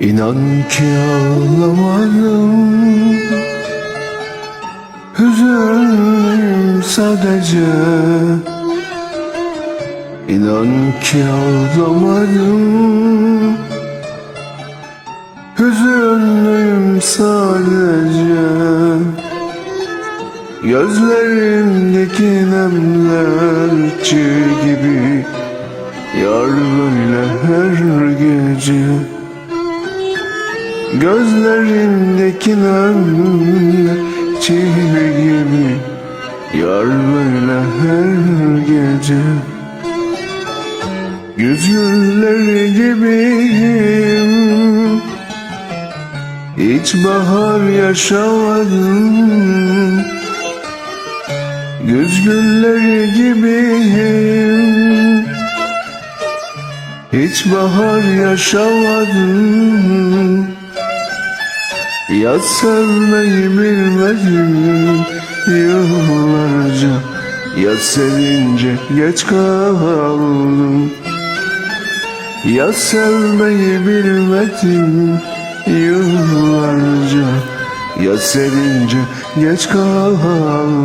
İnan ki ağlamam sadece. İnan ki ağlamadım. Hüzünlüyüm sadece. Gözlerimdeki nemler çığ gibi. Yar böyle her gece. Gözlerimdeki nemler çığ gibi Yar böyle her gece. Güz gibiyim. Hiç bahar yaşamadım. Güz gibiyim. Hiç bahar yaşamadım. Ya sevmeyi bilmedim. Yıllarca Ya sevince geç kaldım. Ya sevmeyi bilmedim Yıllarca. Ya sevince geç kaldım